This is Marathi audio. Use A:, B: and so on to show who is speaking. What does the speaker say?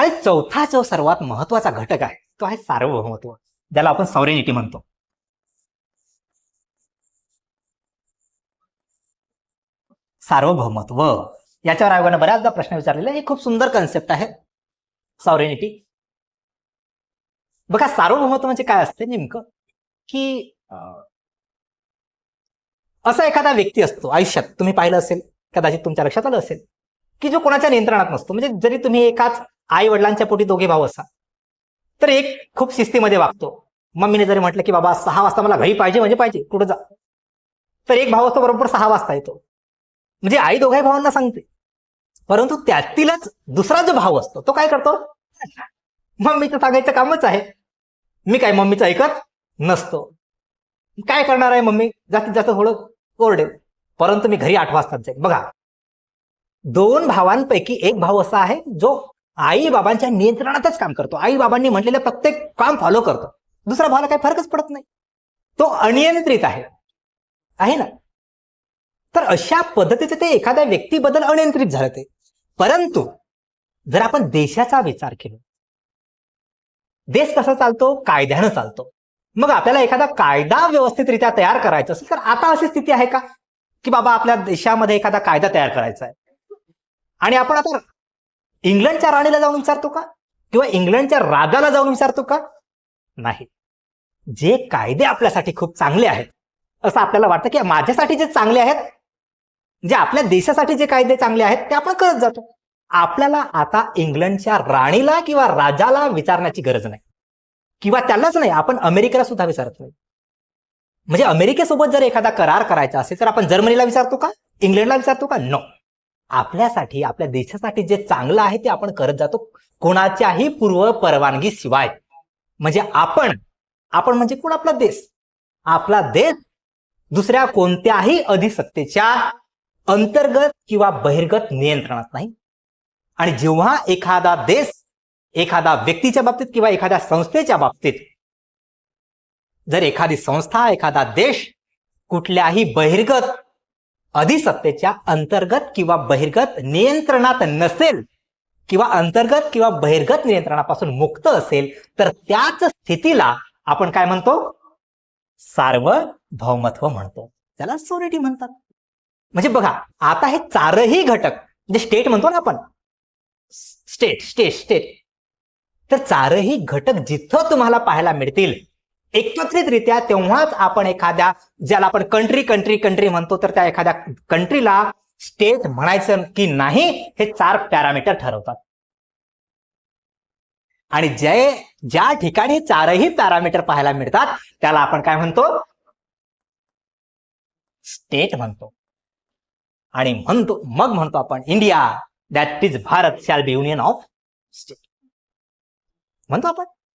A: आणि चौथा जो सर्वात महत्त्वाचा घटक आहे तो आहे सार्वभौमत्व ज्याला आपण सॉरेनिटी म्हणतो. सार्वभौमत्व. याच्यावर आयोगाने बऱ्याचदा प्रश्न विचारलेला हे खूप सुंदर कन्सेप्ट आहे. सॉरेनिटी बघा सार्वभौमत्व म्हणजे काय असते नेमकं? की असा एखादा व्यक्ती असतो आयुष्यात तुम्ही पाहिलं असेल कदाचित तुमच्या लक्षात आलं असेल की जो कोणाच्या नियंत्रणात नसतो. म्हणजे जरी तुम्ही एकाच आई वडिलांच्या पोटी दोघे भाऊ असा तर एक खूप शिस्तीमध्ये वागतो. मम्मीने जरी म्हटलं की बाबा सहा वाजता मला घरी पाहिजे म्हणजे पाहिजे कुठं जा. तर एक भाव असतो बरोबर सहा वाजता येतो. म्हणजे आई दोघाही भावांना सांगते. परंतु त्यातीलच दुसरा जो भाव असतो तो काय करतो? मम्मीचं सांगायचं कामच आहे. मी काय मम्मीचं ऐकत नसतो. काय करणार आहे मम्मी? जास्तीत जास्त थोडं ओरडेल परंतु मी घरी आठ वाजताच जाईल बघा दोन भावांपैकी एक भाऊ असा आहे जो आई बाबांच्या नियंत्रणातच काम करतो. आई बाबांनी म्हटलेलं प्रत्येक काम फॉलो करतो. दुसरा भावाला काही फरकच पडत नाही. तो अनियंत्रित आहे. आहे ना? तर अशा पद्धतीचे ते एखाद्या व्यक्तीबद्दल अनियंत्रित झालं ते. परंतु जर आपण देशाचा विचार केला देश कसा चालतो? कायद्यानं चालतो. मग आपल्याला एखादा कायदा व्यवस्थितरित्या तयार करायचा असेल तर आता अशी स्थिती आहे का? की बाबा आपल्या देशामध्ये एखादा कायदा तयार करायचा आहे. आणि आपण आता इंग्लंडच्या राणीला जाऊन विचारतो का? किंवा इंग्लंडच्या राजाला जाऊन विचारतो का? नाही. जे कायदे आपल्यासाठी खूप चांगले आहेत असं आपल्याला वाटतं की माझ्यासाठी जे चांगले आहेत जे आपल्या देशासाठी जे कायदे चांगले आहेत ते आपण करत जातो. आपल्याला आता इंग्लंडच्या राणीला किंवा राजाला विचारण्याची गरज नाही. किंवा त्यालाच नाही आपण अमेरिकेला सुद्धा विचारत नाही. म्हणजे अमेरिकेसोबत जर एखादा करार करायचा असेल तर आपण जर्मनीला विचारतो का? इंग्लंडला विचारतो का? नो आपल्यासाठी आपल्या देशासाठी जे चांगलं आहे ते आपण करत जातो. कोणाच्याही पूर्व परवानगी शिवाय. म्हणजे आपण आपण म्हणजे कोण? आपला देश. आपला देश दुसऱ्या कोणत्याही अधिसत्तेच्या अंतर्गत किंवा बहिर्गत नियंत्रणात नाही. आणि जेव्हा एखादा देश एखादा व्यक्तीच्या बाबतीत किंवा एखाद्या संस्थेच्या बाबतीत जर एखादी संस्था एखादा देश कुठल्याही बहिर्गत अधिसत्तेच्या अंतर्गत किंवा बहिर्गत नियंत्रणात नसेल किंवा अंतर्गत किंवा बहिर्गत नियंत्रणापासून मुक्त असेल तर त्याच स्थितीला आपण काय म्हणतो? सार्वभौमत्व म्हणतो. त्याला सोरिटी म्हणतात. म्हणजे बघा आता हे चारही घटक म्हणजे स्टेट म्हणतो ना आपण. स्टेट स्टेट स्टेट तर चारही घटक जिथं तुम्हाला पाहायला मिळतील एकत्रितरित्या तेव्हाच आपण एखाद्या ज्याला आपण कंट्री कंट्री कंट्री म्हणतो तर त्या एखाद्या कंट्रीला स्टेट म्हणायचं की नाही हे चार पॅरामीटर ठरवतात. आणि जे ज्या ठिकाणी चारही पॅरामीटर पाहायला मिळतात त्याला आपण काय म्हणतो? स्टेट म्हणतो. आणि म्हणतो मग म्हणतो आपण India that is Bharat shall be union of state म्हणतो आपण?